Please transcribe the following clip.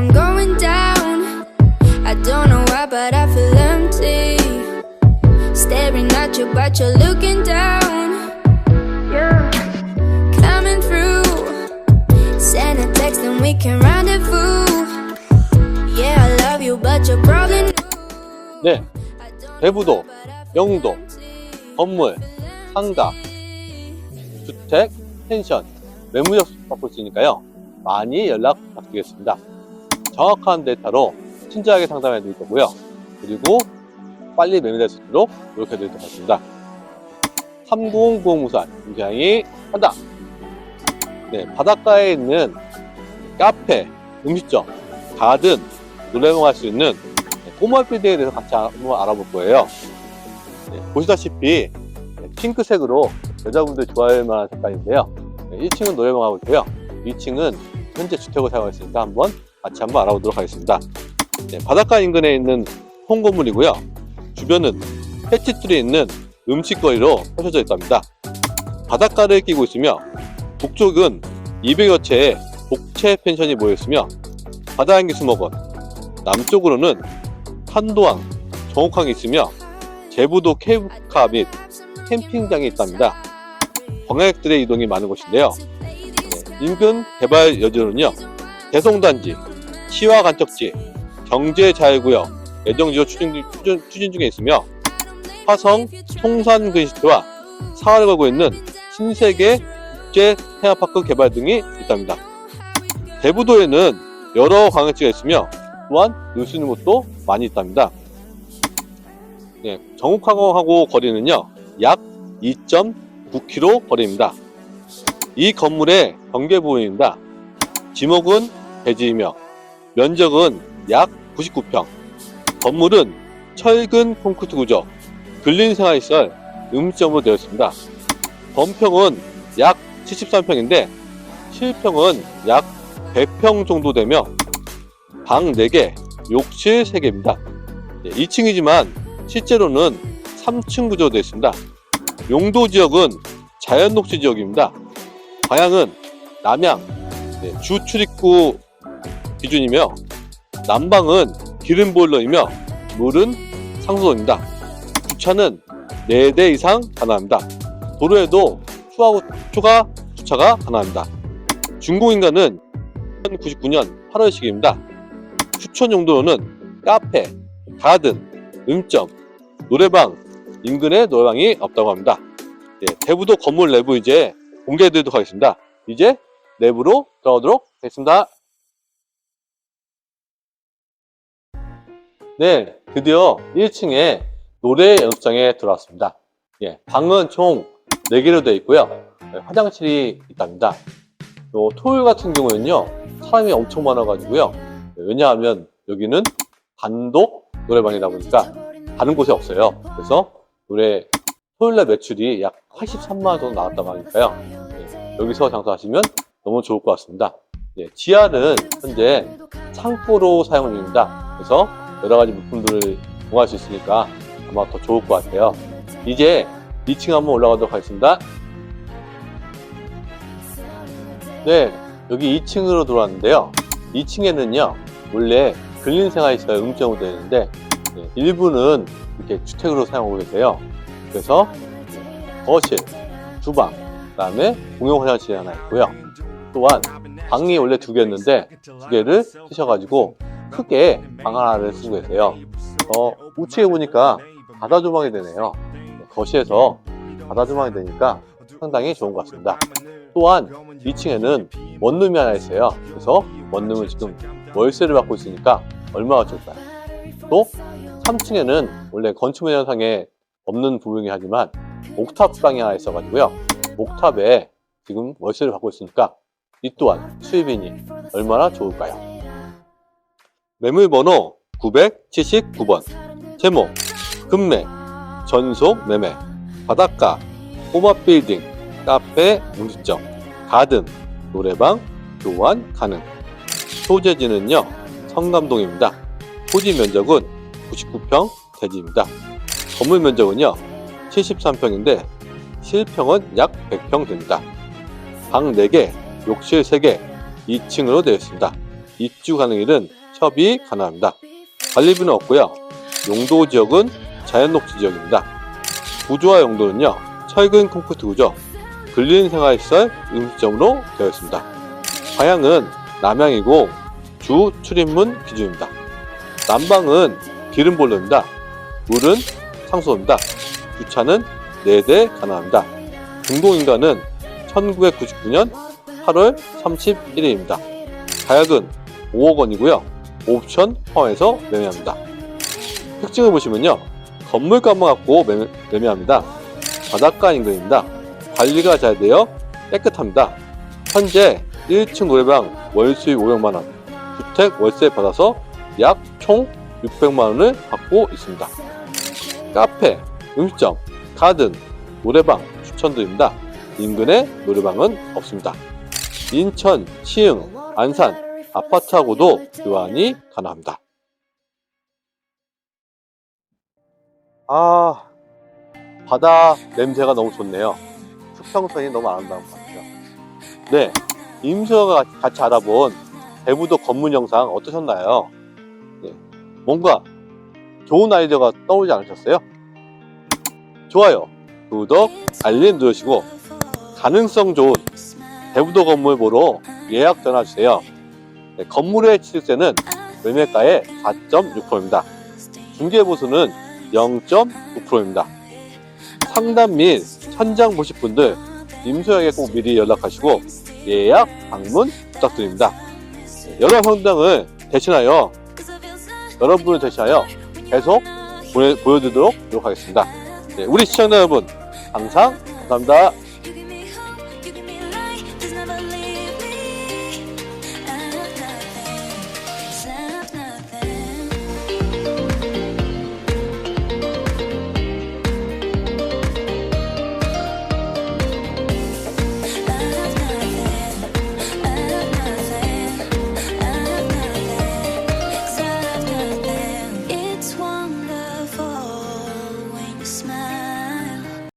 I'm going down. I don't know why, but I feel empty. Staring at you, but you're looking down. Yeah. Coming through. Send a text and we can rendezvous. Yeah, I love you, but you're probably new. 네, 대부도, 영도. 건물, 상가, 주택, 펜션, 매물 접수 받고 있으니까요. 많이 연락 부탁드리겠습니다. 정확한 데이터로 친절하게 상담해 드릴 거고요. 그리고 빨리 매매될 수 있도록 노력해 드리도록 하겠습니다. 3090 무산 굉장히 한다. 네, 바닷가에 있는 카페, 음식점, 가든, 노래방 할수 있는 꼬마 빌딩에 대해서 같이 한번 알아볼 거예요. 네, 보시다시피 핑크색으로 여자분들 좋아할 만한 색깔인데요. 1층은 노래방하고 있고요. 2층은 현재 주택을 사용하고 있으니까 한번 같이 한번 알아보도록 하겠습니다. 네, 바닷가 인근에 있는 홈건물이고요. 주변은 해치줄이 있는 음식거리로 펼쳐져 있답니다. 바닷가를 끼고 있으며 북쪽은 200여 채의 복채 펜션이 모여 있으며 바다향기 수목원, 남쪽으로는 한도항, 정옥항이 있으며 제부도 케이블카 및 캠핑장이 있답니다. 관광객들의 이동이 많은 곳인데요. 네, 인근 개발 여지로는요, 대송단지, 시화 간척지, 경제자유구역, 예정지로 추진, 추진, 추진 중에 있으며, 화성 통산 근시트와 사활을 걸고 있는 신세계 국제 테마파크 개발 등이 있답니다. 대부도에는 여러 관광지가 있으며, 또한 놀 수 있는 곳도 많이 있답니다. 네, 정옥항하고 거리는요, 약 2.9km 거리입니다. 이 건물의 경계 부분입니다. 지목은 대지이며 면적은 약 99평. 건물은 철근 콘크리트 구조, 근린 생활시설, 음식점으로 되어 있습니다. 건평은 약 73평인데 실평은 약 100평 정도 되며 방 4개, 욕실 3개입니다. 2층이지만 실제로는 3층 구조로 되어 있습니다. 용도 지역은 자연 녹지 지역입니다. 방향은 남향, 네, 주 출입구 기준이며 남방은 기름 보일러이며 물은 상수도입니다. 주차는 4대 이상 가능합니다. 도로에도 추가, 추가 주차가 가능합니다. 준공인가는 1999년 8월식입니다. 추천 용도로는 카페, 가든, 음점, 노래방, 인근에 노래방이 없다고 합니다. 예, 대부도 건물 내부 이제 공개해드리도록 하겠습니다. 이제 내부로 들어가도록 하겠습니다. 네, 드디어 1층에 노래 연습장에 들어왔습니다. 예, 방은 총 4개로 되어 있고요. 예, 화장실이 있답니다. 요 토요일 같은 경우에는요, 사람이 엄청 많아가지고요. 예, 왜냐하면 여기는 단독 노래방이다 보니까 다른 곳에 없어요. 그래서 노래 토요일날 매출이 약 83만 원 정도 나왔다고 하니까요. 예, 여기서 장사하시면 너무 좋을 것 같습니다. 예, 지하는 현재 창고로 사용 중입니다. 그래서 여러 가지 물품들을 보관할 수 있으니까 아마 더 좋을 것 같아요. 이제 2층 한번 올라가도록 하겠습니다. 네, 여기 2층으로 들어왔는데요. 2층에는요, 원래 근린생활시설 음점으로 되어 있는데, 네, 일부는 이렇게 주택으로 사용하고 계세요. 그래서 거실, 주방, 그 다음에 공용 화장실이 하나 있고요. 또한 방이 원래 두 개였는데 두 개를 쓰셔가지고 크게 방 하나를 쓰고 계세요. 어, 우측에 보니까 바다 조망이 되네요. 거실에서 바다 조망이 되니까 상당히 좋은 것 같습니다. 또한 2층에는 원룸이 하나 있어요. 그래서 원룸은 지금 월세를 받고 있으니까 얼마가 좋을까요? 또 3층에는 원래 건축물 현상에 없는 부분이긴 하지만 옥탑 방이 하나 있어가지고요. 옥탑에 지금 월세를 받고 있으니까 이 또한 수입인이 얼마나 좋을까요? 매물번호 979번. 제목 금매 전속 매매 바닷가 꼬마 빌딩 카페 음식점 가든 노래방 교환 가능. 소재지는요 성감동입니다. 토지 면적은 99평 대지입니다. 건물 면적은요 73평인데 실평은 약 100평 됩니다. 방 4개 욕실 3개 2층으로 되어 있습니다. 입주 가능일은 협의 가능합니다. 관리비는 없고요. 용도 지역은 자연 녹지 지역입니다. 구조와 용도는요. 철근 콘크리트 구조, 근린 생활시설 음식점으로 되어 있습니다. 방향은 남향이고 주 출입문 기준입니다. 난방은 기름 볼로입니다. 물은 상수입니다. 주차는 4대 가능합니다. 등록인가는 1999년 8월 31일입니다. 가격은 5억 원이고요. 옵션 포함해서 매매합니다. 특징을 보시면요. 건물값만 갖고 매매, 매매 합니다. 바닷가 인근입니다. 관리가 잘 되어 깨끗합니다. 현재 1층 노래방 월수입 500만원, 주택 월세 받아서 약 총 600만원을 받고 있습니다. 카페, 음식점, 가든, 노래방 추천드립니다. 인근에 노래방은 없습니다. 인천, 시흥, 안산, 아파트하고도 교환이 가능합니다. 아, 바다 냄새가 너무 좋네요. 수평선이 너무 아름다운 것 같아요. 네, 임수가 같이 알아본 대부도 건물 영상 어떠셨나요? 네, 뭔가 좋은 아이디어가 떠오르지 않으셨어요? 좋아요, 구독, 알림 누르시고 가능성 좋은 대부도 건물 보러 예약 전화 주세요. 네, 건물의 취득세는 매매가의 4.6%입니다. 중개보수는 0.9%입니다. 상담 및 현장 보실 분들 임소영에 꼭 미리 연락하시고 예약 방문 부탁드립니다. 여러 현장을 대신하여 여러분을 대신하여 계속 보여드리도록 노력하겠습니다. 네, 우리 시청자 여러분 항상 감사합니다.